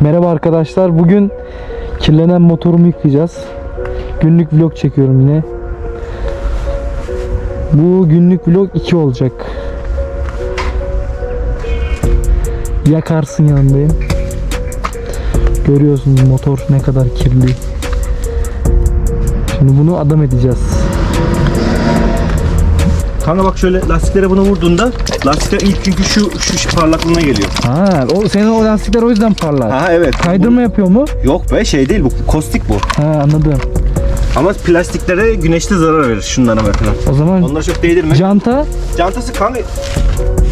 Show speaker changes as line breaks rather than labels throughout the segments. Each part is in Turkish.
Merhaba arkadaşlar. Bugün kirlenen motorumu yıkayacağız. Günlük vlog çekiyorum yine. Bu günlük vlog 2 olacak. Yakarsın yanındayım. Görüyorsunuz motor ne kadar kirli. Şimdi bunu adam edeceğiz.
Kanka bak şöyle lastiklere bunu vurduğunda lastikler ilk çünkü şu şu parlaklığına geliyor.
Ha, o senin o lastikler o yüzden parlar.
Ha evet.
Kaydırma yapıyor mu?
Bu- yok be şey değil bu kostik bu.
Ha anladım.
Ama plastiklere güneşte zarar verir şunlara mesela.
O zaman
Onları çok değdirme.
canta
Cantası kanka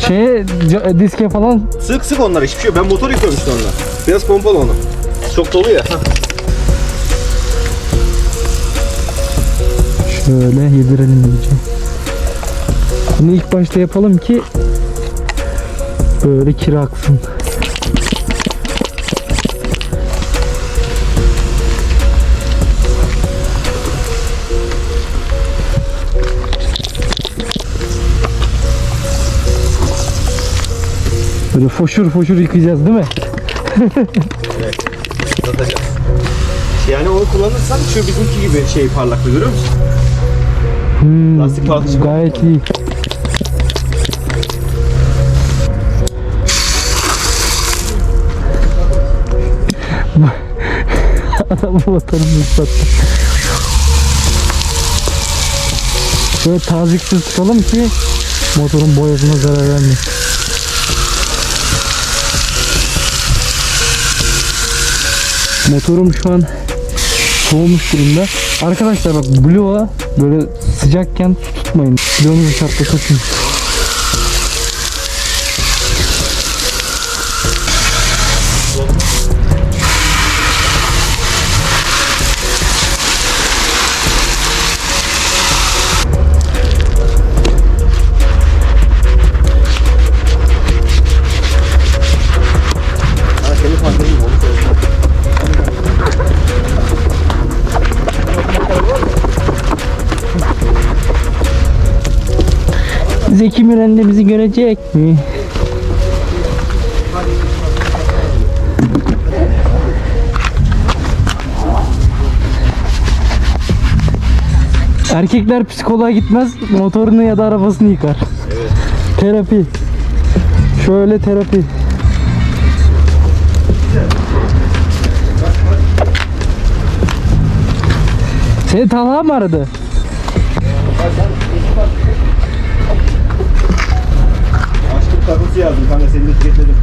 şeye ca- diske falan
sık sık onlar hiçbir şey yok. Ben motor yıkıyorum işte onunla. Biraz pompalı onu. Çok dolu ya.
Şöyle yedirelim iyice. Bunu ilk başta yapalım ki böyle kira aksın. Böyle foşur foşur yıkayacağız değil mi?
Uzatacağız. Yani onu kullanırsan şu bizimki gibi şey parlaklığı görüyor musun?
Hmm,
Lastik parçası.
gayet iyi. Adam motorunu ıslattı. Şöyle taziksiz tutalım ki motorun boyasına zarar vermeyin. Motorum şu an soğumuş durumda. Arkadaşlar bak Blue'a böyle sıcakken su tutmayın. Blue'unuzu çatlatırsın. Zeki Müren bizi görecek mi? Erkekler psikoloğa gitmez, motorunu ya da arabasını yıkar. Terapi. Şöyle terapi. Seni Talha mı aradı?
Takosu yazdım kanka seni de etiketledim.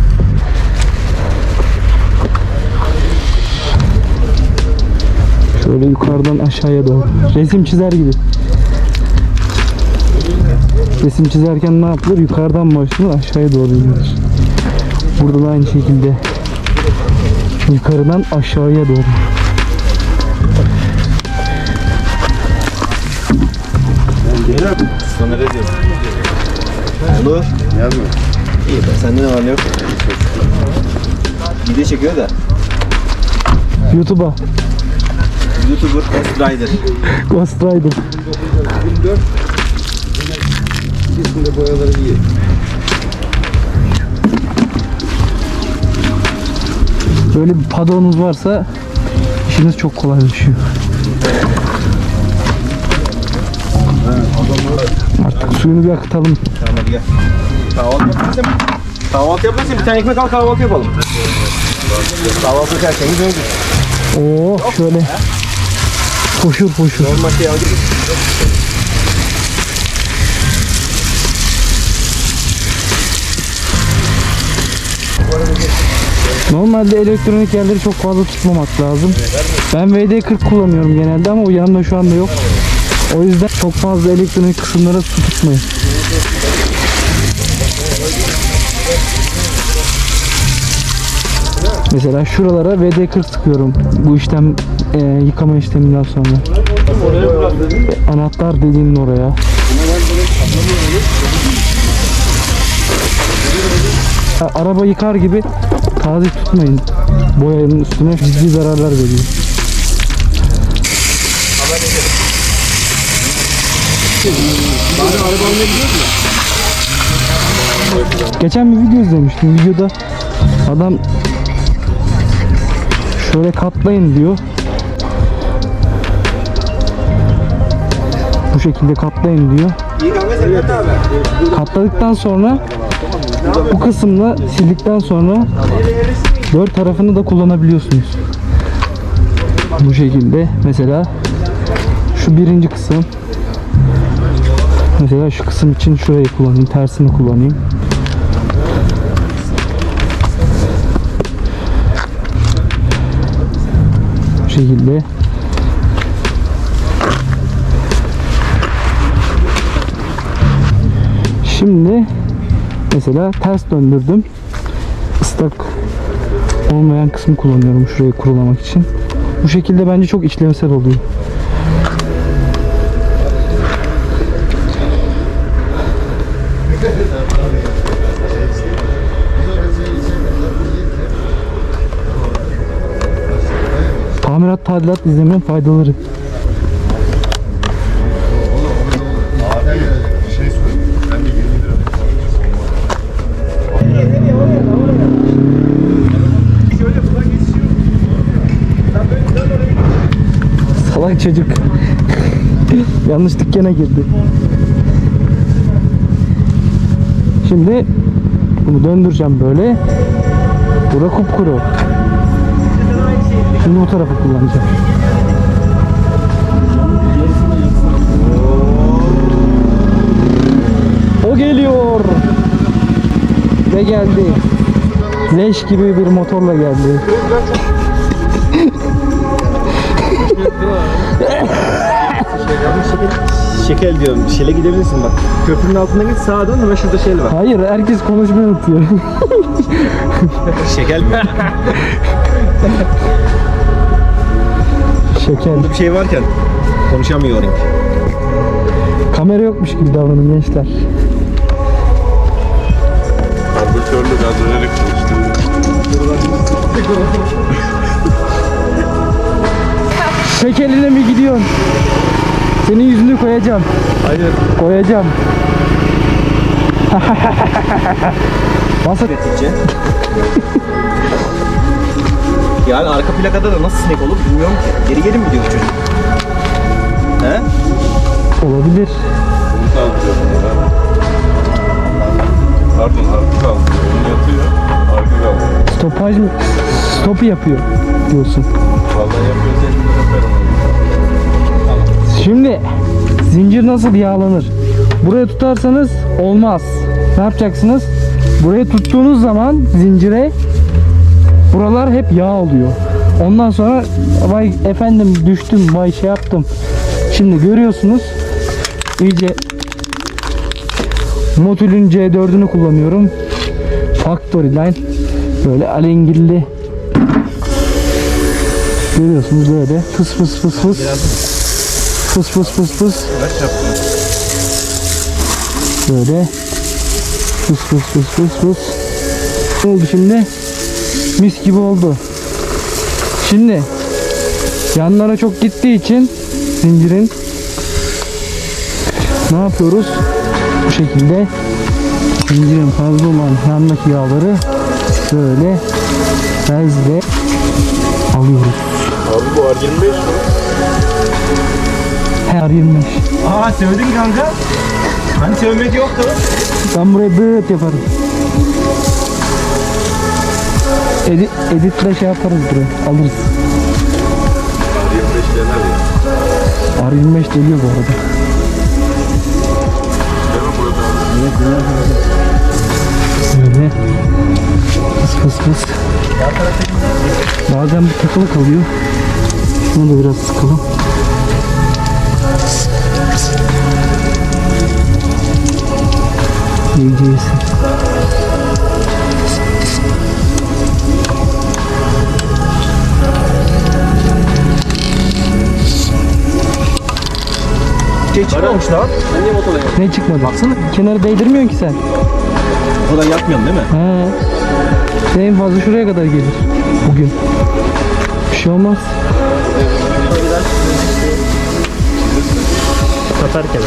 Şöyle yukarıdan aşağıya doğru. Resim çizer gibi. Resim çizerken ne yapılır? Yukarıdan başlanır aşağıya doğru inilir. Burada da aynı şekilde. Yukarıdan aşağıya doğru.
Diyor? Olur. Yazmıyor. İyi be sende ne var ne yok? Video çekiyor da.
YouTube'a
YouTuber Ghost Rider.
Ghost Rider.
İkisinde boyaları iyi.
Böyle bir padonuz varsa işiniz çok kolaylaşıyor. Artık suyunu bir akıtalım.
Tamam hadi gel. Kahvaltı yapmasın. Kahvaltı yapmasın. Bir tane ekmek al kahvaltı yapalım. Kahvaltı ederken gidiyoruz.
Oo şöyle. Foşur foşur.
Normal şey aldık.
Normalde elektronik yerleri çok fazla tutmamak lazım. Ben VD40 kullanıyorum genelde ama o yanımda şu anda yok. O yüzden çok fazla elektronik kısımlara su tutmayın. Mesela şuralara VD40 sıkıyorum bu işlem e, yıkama işleminden sonra. Anahtar dediğinin oraya. Ya, Araba yıkar gibi taze tutmayın. Boyanın üstüne ciddi zararlar veriyor. Geçen bir video izlemiştim. Videoda adam Şöyle katlayın diyor. Bu şekilde katlayın diyor. Katladıktan sonra bu kısımla sildikten sonra dört tarafını da kullanabiliyorsunuz. Bu şekilde mesela şu birinci kısım mesela şu kısım için şurayı kullanayım tersini kullanayım bu şekilde Şimdi mesela ters döndürdüm. Islak olmayan kısmı kullanıyorum şurayı kurulamak için. Bu şekilde bence çok işlevsel oluyor. Tamirat tadilat izlemenin faydaları. Salak çocuk. Yanlış dükkana girdi. Şimdi bunu döndüreceğim böyle. Bura kupkuru. Şimdi bu tarafı kullanacağım. O geliyor. Ve geldi. Leş gibi bir motorla geldi.
Şekel diyorum. Şele gidebilirsin bak. Köprünün altına git sağa dön ve şurada şel var.
Hayır herkes konuşmayı unutuyor.
Şekel mi?
Şeker.
bir şey varken konuşamıyorum.
Kamera yokmuş gibi davranın gençler.
Karbüratörlü gaz vererek çalıştı.
Şekerine mi gidiyorsun? Senin yüzünü koyacağım.
Hayır.
Koyacağım. Nasıl?
Ürettikçe. Yani arka plakada da nasıl sinek olur bilmiyorum ki. Geri geri mi gidiyor çocuk? He?
Olabilir.
Bunu kaldırıyor bunlar. Pardon arka kaldırıyor. Onu yatıyor. Arka kaldırıyor.
Stopaj mı? Stopu yapıyor diyorsun.
Vallahi yapıyor senin de.
Şimdi zincir nasıl yağlanır? Buraya tutarsanız olmaz. Ne yapacaksınız? Buraya tuttuğunuz zaman zincire buralar hep yağ oluyor. Ondan sonra vay efendim düştüm vay şey yaptım. Şimdi görüyorsunuz iyice Motul'ün C4'ünü kullanıyorum. Factory line böyle alengilli görüyorsunuz böyle fıs fıs fıs fıs fıs fıs fıs fıs? Böyle fıs fıs fıs fıs fıs. Ne oldu şimdi? Mis gibi oldu. Şimdi yanlara çok gittiği için zincirin ne yapıyoruz? Bu şekilde zincirin fazla olan yandaki yağları böyle bezle alıyoruz.
Abi bu R25 mi?
Her 25.
Aa sövdün kanka. Hani sövmek yoktu.
Ben buraya bıt yaparım. Edit, editle şey yaparız buraya. Alırız.
R25 dener ya.
R25 geliyor bu arada.
Değil mi burada?
Böyle. Fıs fıs fıs. Bazen bir takılı kalıyor. Şunu da biraz sıkalım. İyice yesin.
Şey çıkmamış lan. Ben niye motorla?
Ne çıkmadı? Baksana. Kenarı değdirmiyorsun ki sen.
Buradan yapmıyorsun değil mi?
He. En fazla şuraya kadar gelir. Bugün. Bir şey olmaz.
Satarken.